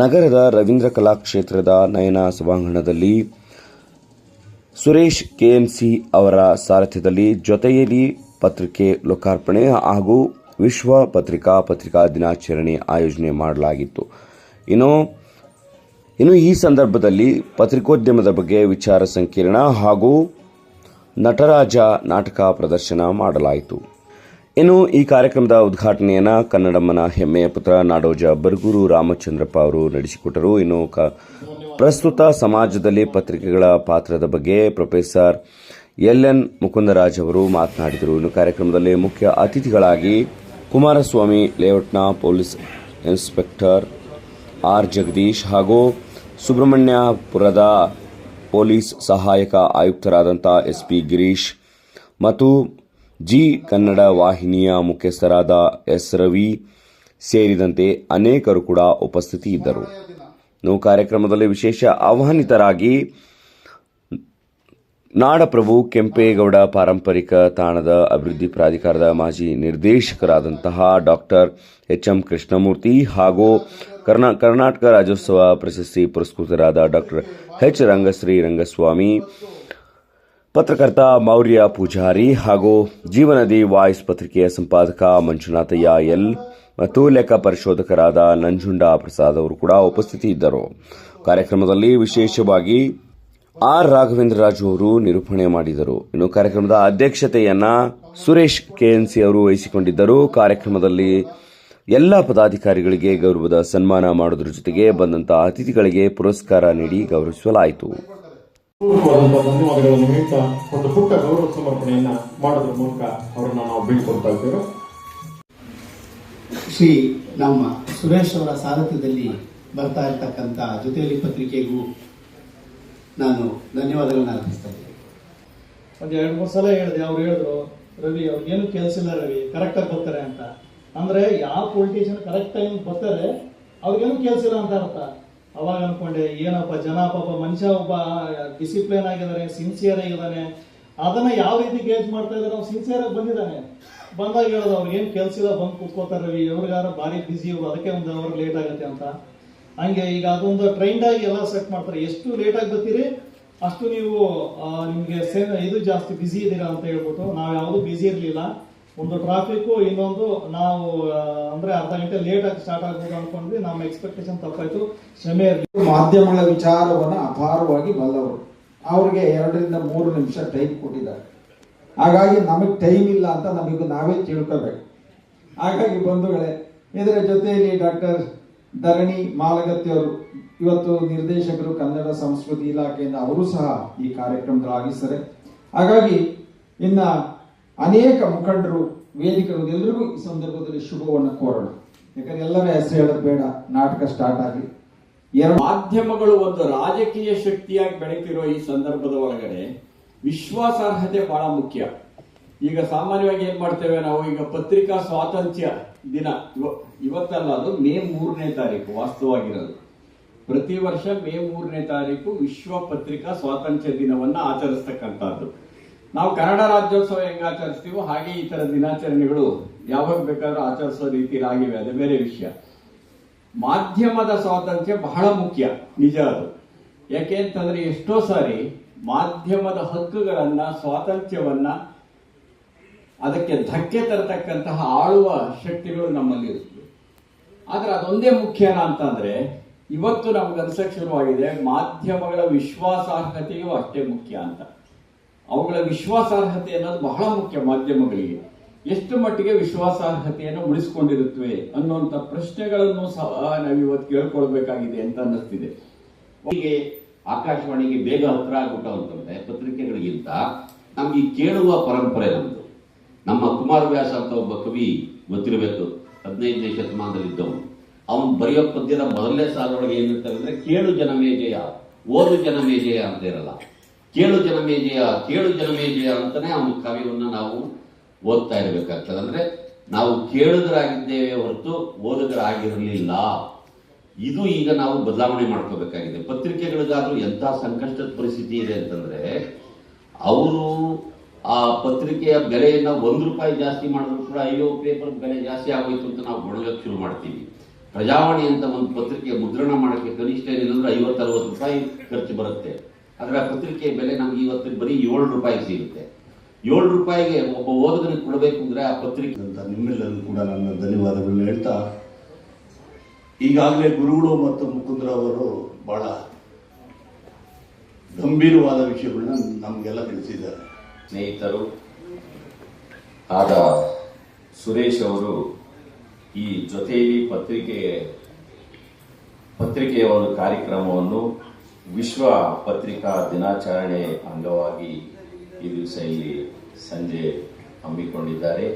ನಗರದ ರವೀಂದ್ರ ಕಲಾಕ್ಷೇತ್ರದ ನಯನ ಸಭಾಂಗಣದಲ್ಲಿ ಸುರೇಶ್ ಕೆಎಂಸಿ ಅವರ ಸಾರಥ್ಯದಲ್ಲಿ ಜೊತೆಯಲ್ಲಿ ಪತ್ರಿಕೆ ಲೋಕಾರ್ಪಣೆ ಹಾಗೂ ವಿಶ್ವ ಪತ್ರಿಕಾ ಪತ್ರಿಕಾ ದಿನಾಚರಣೆ ಆಯೋಜನೆ ಮಾಡಲಾಗಿತ್ತು. ಇನ್ನು ಇನ್ನು ಈ ಸಂದರ್ಭದಲ್ಲಿ ಪತ್ರಿಕೋದ್ಯಮದ ಬಗ್ಗೆ ವಿಚಾರ ಸಂಕಿರಣ ಹಾಗೂ ನಟರಾಜ ನಾಟಕ ಪ್ರದರ್ಶನ ಮಾಡಲಾಯಿತು. ಇನ್ನು ಈ ಕಾರ್ಯಕ್ರಮದ ಉದ್ಘಾಟನೆಯನ್ನು ಕನ್ನಡಮ್ಮನ ಹೆಮ್ಮೆಯ ಪುತ್ರ ನಾಡೋಜ ಬರಗೂರು ರಾಮಚಂದ್ರಪ್ಪ ಅವರು ನಡೆಸಿಕೊಟ್ಟರು. ಇನ್ನು ಪ್ರಸ್ತುತ ಸಮಾಜದಲ್ಲಿ ಪತ್ರಿಕೆಗಳ ಪಾತ್ರದ ಬಗ್ಗೆ ಪ್ರೊಫೆಸರ್ ಎಲ್ ಎನ್ ಮುಕುಂದರಾಜ್ ಅವರು ಮಾತನಾಡಿದರು. ಇನ್ನು ಕಾರ್ಯಕ್ರಮದಲ್ಲಿ ಮುಖ್ಯ ಅತಿಥಿಗಳಾಗಿ ಕುಮಾರಸ್ವಾಮಿ, ಲೇಔಟ್ನ ಪೊಲೀಸ್ ಇನ್ಸ್ಪೆಕ್ಟರ್ ಆರ್ ಜಗದೀಶ್ ಹಾಗೂ ಸುಬ್ರಹ್ಮಣ್ಯಪುರದ ಪೊಲೀಸ್ ಸಹಾಯಕ ಆಯುಕ್ತರಾದಂಥ ಎಸ್ಪಿ ಗಿರೀಶ್ ಮತ್ತು ಜಿ ಕನ್ನಡ ವಾಹಿನಿಯ ಮುಖ್ಯಸ್ಥರಾದ ಎಸ್ ರವಿ ಸೇರಿದಂತೆ ಅನೇಕರು ಕೂಡ ಉಪಸ್ಥಿತಿ ಇದ್ದರು ಇನ್ನು ಕಾರ್ಯಕ್ರಮದಲ್ಲಿ ವಿಶೇಷ ಆಹ್ವಾನಿತರಾಗಿ ನಾಡಪ್ರಭು ಕೆಂಪೇಗೌಡ ಪಾರಂಪರಿಕ ತಾಣದ ಅಭಿವೃದ್ಧಿ ಪ್ರಾಧಿಕಾರದ ಮಾಜಿ ನಿರ್ದೇಶಕರಾದಂತಹ ಡಾಕ್ಟರ್ ಎಚ್ ಎಂ ಕೃಷ್ಣಮೂರ್ತಿ ಹಾಗೂ ಕರ್ನಾ, ಕರ್ನಾಟಕ ರಾಜ್ಯೋತ್ಸವ ಪ್ರಶಸ್ತಿ ಪುರಸ್ಕೃತರಾದ ಡಾಕ್ಟರ್ ಎಚ್ ರಂಗಶ್ರೀ ರಂಗಸ್ವಾಮಿ ಪತ್ರಕರ್ತ ಮೌರ್ಯ ಪೂಜಾರಿ ಹಾಗೂ ಜೀವನದಿ ವಾಯ್ಸ್ ಪತ್ರಿಕೆಯ ಸಂಪಾದಕ ಮಂಜುನಾಥಯ್ಯ ಎಲ್ ಮತ್ತು ಲೆಕ್ಕ ಪರಿಶೋಧಕರಾದ ನಂಜುಂಡ ಪ್ರಸಾದ್ ಅವರು ಕೂಡ ಉಪಸ್ಥಿತಿ ಇದ್ದರು ಕಾರ್ಯಕ್ರಮದಲ್ಲಿ ವಿಶೇಷವಾಗಿ ಆರ್ ರಾಘವೇಂದ್ರ ರಾಜು ಅವರು ನಿರೂಪಣೆ ಮಾಡಿದರು. ಇನ್ನು ಕಾರ್ಯಕ್ರಮದ ಅಧ್ಯಕ್ಷತೆಯನ್ನ ಸುರೇಶ್ ಕೆಎನ್ಸಿ ಅವರು ವಹಿಸಿಕೊಂಡಿದ್ದರು. ಕಾರ್ಯಕ್ರಮದಲ್ಲಿ ಎಲ್ಲ ಪದಾಧಿಕಾರಿಗಳಿಗೆ ಗೌರವದ ಸನ್ಮಾನ ಮಾಡುವುದರ ಜೊತೆಗೆ ಬಂದಂತಹ ಅತಿಥಿಗಳಿಗೆ ಪುರಸ್ಕಾರ ನೀಡಿ ಗೌರವಿಸಲಾಯಿತು. ಪೂರ್ವಕವಾದಂತಹ ಧನ್ಯವಾದಗಳನ್ನು ಹೇಳ್ತಾ ಒಂದು ಪುಟ್ಟ ಗೌರವ ಸಮರ್ಪಣೆಯನ್ನ ಮಾಡೋದ್ರ ಮೂಲಕ ಅವರನ್ನ ನಾವು ಬೀಳ್ಕೊಡ್ತಾ ಇದ್ದೇವೆ. ಶ್ರೀ ನಮ್ಮ ಸುರೇಶ್ ಅವರ ಸಾರಥ್ಯದಲ್ಲಿ ಬರ್ತಾ ಇರ್ತಕ್ಕಂಥ ಜೊತೆಯಲ್ಲಿ ಪತ್ರಿಕೆಗೂ ನಾನು ಧನ್ಯವಾದಗಳನ್ನ ಅರ್ಪಿಸ್ತಾ ಇದ್ದೇನೆ. ಒಂದ್ ಎರಡ್ ಮೂರ್ ಸಲ ಹೇಳಿದೆ ಅವ್ರು ಹೇಳಿದ್ರು ರವಿ ಅವ್ರಿಗೇನು ಕೆಲಸ ಇಲ್ಲ ರವಿ ಕರೆಕ್ಟಾಗಿ ಬರ್ತಾರೆ ಅಂತ. ಅಂದ್ರೆ ಯಾವ ಪೊಲಿಟಿಷಿಯನ್ ಕರೆಕ್ಟ್ ಟೈಮ್ ಬರ್ತಾರೆ ಅವ್ರಿಗೇನು ಕೆಲಸ ಇಲ್ಲ ಅಂತ ಅರ್ಥ. ಅವಾಗ ಅನ್ಕೊಂಡೆ, ಏನಪ್ಪ, ಜನ ಪಾಪ ಮನುಷ್ಯ ಒಬ್ಬ ಡಿಸಿಪ್ಲಿನ್ ಆಗಿದ್ದಾನೆ ಸಿನ್ಸಿಯರ್ ಆಗಿದ್ದಾನೆ ಅದನ್ನ ಯಾವ ರೀತಿ ಗೇಜ್ ಮಾಡ್ತಾ ಇದ್ದಾರೆ? ಅವ್ನು ಸಿನ್ಸಿಯರ್ ಆಗಿ ಬಂದಿದ್ದಾನೆ. ಬಂದಾಗ ಹೇಳೋದು, ಅವ್ರು ಏನ್ ಕೆಲ್ಸ ಇಲ್ಲ, ಬಂದು ಕೂತ್ಕೋತಾರೆ ಇವ್ರಿಗಾರ ಭಾರಿ ಬಿಸಿ ಇವ್ರು, ಅದಕ್ಕೆ ಒಂದು ಅವ್ರು ಲೇಟ್ ಆಗುತ್ತೆ ಅಂತ. ಹಂಗೆ ಈಗ ಅದೊಂದು ಟ್ರೈಂಡ್ ಆಗಿ ಎಲ್ಲ ಸೆಟ್ ಮಾಡ್ತಾರೆ. ಎಷ್ಟು ಲೇಟ್ ಆಗಿ ಬರ್ತೀರಿ? ಅಷ್ಟು ನೀವು ನಿಮಗೆ ಇದು ಜಾಸ್ತಿ ಬಿಸಿ ಇದ್ದೀರಾ ಅಂತ ಹೇಳ್ಬಿಟ್ಟು, ನಾವು ಯಾವುದು ಬಿಸಿ ಇರಲಿಲ್ಲ. ಒಂದು ಟ್ರಾಫಿಕ್ ಇನ್ನೊಂದು ನಾವು ಅಂದ್ರೆ ಅರ್ಧ ಗಂಟೆ ಲೇಟ್ ಆಗಿ ಸ್ಟಾರ್ಟ್ ಆಗ್ಬೋದು ಅನ್ಕೊಂಡ್ವಿ. ನಮ್ಮ ಎಕ್ಸ್ಪೆಕ್ಟೇಷನ್ ತಪ್ಪಾಯ್ತು. ಕ್ಷಮೆ ಮಾಧ್ಯಮಗಳ ವಿಚಾರವನ್ನು ಅಪಾರವಾಗಿ ಬಲ್ಲವರು. ಅವ್ರಿಗೆ ಎರಡರಿಂದ ಮೂರು ನಿಮಿಷ ಟೈಮ್ ಕೊಟ್ಟಿದ್ದಾರೆ. ಹಾಗಾಗಿ ನಮಗೆ ಟೈಮ್ ಇಲ್ಲ ಅಂತ ನಮಗೆ ನಾವೇ ತಿಳ್ಕೋಬೇಕು ಹಾಗಾಗಿ ಬಂಧುಗಳೇ, ಇದರ ಜೊತೆಯಲ್ಲಿ ಡಾಕ್ಟರ್ ಧರಣಿ ಮಾಲಗತ್ತಿ ಅವರು ಇವತ್ತು ನಿರ್ದೇಶಕರು ಕನ್ನಡ ಸಂಸ್ಕೃತಿ ಇಲಾಖೆಯಿಂದ ಅವರು ಸಹ ಈ ಕಾರ್ಯಕ್ರಮದಲ್ಲಿ ಆಗಿಸ್ತಾರೆ ಹಾಗಾಗಿ ಇನ್ನ ಅನೇಕ ಮುಖಂಡರು ವೇದಿಕರು ಎಲ್ಲರಿಗೂ ಈ ಸಂದರ್ಭದಲ್ಲಿ ಶುಭವನ್ನು ಕೋರೋಣ. ಯಾಕಂದ್ರೆ ಎಲ್ಲರ ಹೆಸರು ಹೇಳೋದು ಬೇಡ, ನಾಟಕ ಸ್ಟಾರ್ಟ್ ಆಗಲಿ. ಎರಡು ಮಾಧ್ಯಮಗಳು ಒಂದು ರಾಜಕೀಯ ಶಕ್ತಿಯಾಗಿ ಬೆಳೀತಿರೋ ಈ ಸಂದರ್ಭದ ಒಳಗಡೆ ವಿಶ್ವಾಸಾರ್ಹತೆ ಬಹಳ ಮುಖ್ಯ. ಈಗ ಸಾಮಾನ್ಯವಾಗಿ ಏನ್ ಮಾಡ್ತೇವೆ ನಾವು? ಈಗ ಪತ್ರಿಕಾ ಸ್ವಾತಂತ್ರ್ಯ ದಿನ. ಇವ- ಇವತ್ತಲ್ಲ ಅದು, ಮೇ ಮೂರನೇ ತಾರೀಕು, ವಾಸ್ತವವಾಗಿರೋದು. ಪ್ರತಿ ವರ್ಷ ಮೇ ಮೂರನೇ ತಾರೀಕು ವಿಶ್ವ ಪತ್ರಿಕಾ ಸ್ವಾತಂತ್ರ್ಯ ದಿನವನ್ನ ಆಚರಿಸ್ತಕ್ಕಂಥದ್ದು. ನಾವು ಕನ್ನಡ ರಾಜ್ಯೋತ್ಸವ ಹೆಂಗ್ ಆಚರಿಸ್ತೀವೋ ಹಾಗೆ ಈ ತರ ದಿನಾಚರಣೆಗಳು ಯಾವಾಗ ಬೇಕಾದ್ರೂ ಆಚರಿಸೋ ರೀತಿಯಲ್ಲಿ ಆಗಿವೆ ಅದು ಬೇರೆ ವಿಷಯ. ಮಾಧ್ಯಮದ ಸ್ವಾತಂತ್ರ್ಯ ಬಹಳ ಮುಖ್ಯ. ನಿಜ ಅದು. ಯಾಕೆ ಅಂತಂದ್ರೆ ಎಷ್ಟೋ ಸಾರಿ ಮಾಧ್ಯಮದ ಹಕ್ಕುಗಳನ್ನ, ಸ್ವಾತಂತ್ರ್ಯವನ್ನ ಅದಕ್ಕೆ ಧಕ್ಕೆ ತರತಕ್ಕಂತಹ ಆಳುವ ಶಕ್ತಿಗಳು ನಮ್ಮಲ್ಲಿ ಇರುತ್ತೆ ಆದ್ರೆ ಅದೊಂದೇ ಮುಖ್ಯನಾ ಅಂತಂದ್ರೆ ಇವತ್ತು ನಮ್ಗೆ ಅನ್ಸಕ್ ಶುರುವಾಗಿದೆ, ಮಾಧ್ಯಮಗಳ ವಿಶ್ವಾಸಾರ್ಹತೆಯೂ ಅಷ್ಟೇ ಮುಖ್ಯ ಅಂತ. ಅವುಗಳ ವಿಶ್ವಾಸಾರ್ಹತೆ ಅನ್ನೋದು ಬಹಳ ಮುಖ್ಯ ಮಾಧ್ಯಮಗಳಿಗೆ. ಎಷ್ಟು ಮಟ್ಟಿಗೆ ವಿಶ್ವಾಸಾರ್ಹತೆಯನ್ನು ಉಳಿಸಿಕೊಂಡಿರುತ್ತವೆ ಅನ್ನುವಂತ ಪ್ರಶ್ನೆಗಳನ್ನು ಸಹ ನಾವಿವತ್ತು ಕೇಳ್ಕೊಳ್ಬೇಕಾಗಿದೆ ಅಂತ ಅನ್ನಿಸ್ತಿದೆ. ಹೀಗೆ ಆಕಾಶವಾಣಿಗೆ ಬೇಗ ಹತ್ರ ಆಗ್ಬಿಟ್ಟು ಅಂತಂದ್ರೆ ಪತ್ರಿಕೆಗಳಿಗಿಂತ ನಮ್ಗೆ ಕೇಳುವ ಪರಂಪರೆ ನಮ್ದು. ನಮ್ಮ ಕುಮಾರವ್ಯಾಸ ಅಂತ ಒಬ್ಬ ಕವಿ ಗೊತ್ತಿರಬೇಕು, ಹದಿನೈದನೇ ಶತಮಾನದಲ್ಲಿದ್ದವನು. ಅವನು ಬರೆಯೋ ಪದ್ಯದ ಮೊದಲನೇ ಸಾಲೊಳಗೆ ಏನಿರ್ತಾರೆ ಅಂದ್ರೆ, ಕೇಳು ಜನಮೇಜಯ, ಓದು ಜನಮೇಜಯ ಅಂತ ಇರಲ್ಲ. ಕೇಳು ಜನಮೇಜಯ ಕೇಳು ಜನಮೇಜಯ ಅಂತಾನೆ ಅವನ ಕಾವ್ಯವನ್ನ ನಾವು ಓದ್ತಾ ಇರಬೇಕಾಗ್ತದೆ. ಅಂದ್ರೆ ನಾವು ಕೇಳುಗರಾಗಿದ್ದೇವೆ ಹೊರತು ಓದುಗರಾಗಿರಲಿಲ್ಲ. ಇದು ಈಗ ನಾವು ಬದಲಾವಣೆ ಮಾಡ್ಕೋಬೇಕಾಗಿದೆ. ಪತ್ರಿಕೆಗಳಿಗಾದ್ರೂ ಎಂಥ ಸಂಕಷ್ಟದ ಪರಿಸ್ಥಿತಿ ಇದೆ ಅಂತಂದ್ರೆ, ಅವರು ಆ ಪತ್ರಿಕೆಯ ಬೆಲೆಯನ್ನ ಒಂದು ರೂಪಾಯಿ ಜಾಸ್ತಿ ಮಾಡಿದ್ರು ಕೂಡ, ಅಯ್ಯೋ ಪೇಪರ್ ಬೆಲೆ ಜಾಸ್ತಿ ಆಗೋಯ್ತು ಅಂತ ನಾವು ಗೊಣಗಕ್ಕೆ ಶುರು ಮಾಡ್ತೀವಿ. ಪ್ರಜಾವಾಣಿ ಅಂತ ಒಂದು ಪತ್ರಿಕೆ ಮುದ್ರಣ ಮಾಡೋಕ್ಕೆ ಕನಿಷ್ಠ ಏನಿಲ್ಲ ಅಂದ್ರೆ ಐವತ್ತರವತ್ತು ರೂಪಾಯಿ ಖರ್ಚು ಬರುತ್ತೆ. ಆದರೆ ಆ ಪತ್ರಿಕೆ ಬೆಲೆ ನಮ್ಗೆ ಇವತ್ತು ಬರೀ ಏಳು ರೂಪಾಯಿ ಸಿಗುತ್ತೆ. ಏಳು ರೂಪಾಯಿಗೆ ಒಬ್ಬ ಓದುಗನಿಗೆ ಕೊಡಬೇಕು ಅಂದ್ರೆ ಆ ಪತ್ರಿಕೆ ಅಂತ ನಿಮ್ಮೆಲ್ಲರಿಗೂ ಕೂಡ ನನ್ನ ಧನ್ಯವಾದಗಳನ್ನ ಹೇಳ್ತಾ ಈಗಾಗಲೇ ಗುರುಗಳು ಮತ್ತು ಮುಕುಂದ್ರ ಅವರು ಬಹಳ ಗಂಭೀರವಾದ ವಿಷಯಗಳನ್ನ ನಮಗೆಲ್ಲ ತಿಳಿಸಿದ್ದಾರೆ. ಸ್ನೇಹಿತರು ಆದ ಸುರೇಶ್ ಅವರು ಈ ಜೊತೆಯಲ್ಲಿ ಪತ್ರಿಕೆ ಪತ್ರಿಕೆಯ ಒಂದು ಕಾರ್ಯಕ್ರಮವನ್ನು ವಿಶ್ವ ಪತ್ರಿಕಾ ದಿನಾಚರಣೆ ಅಂಗವಾಗಿ ಈ ದಿವಸ ಇಲ್ಲಿ ಸಂಜೆ ಹಮ್ಮಿಕೊಂಡಿದ್ದಾರೆ.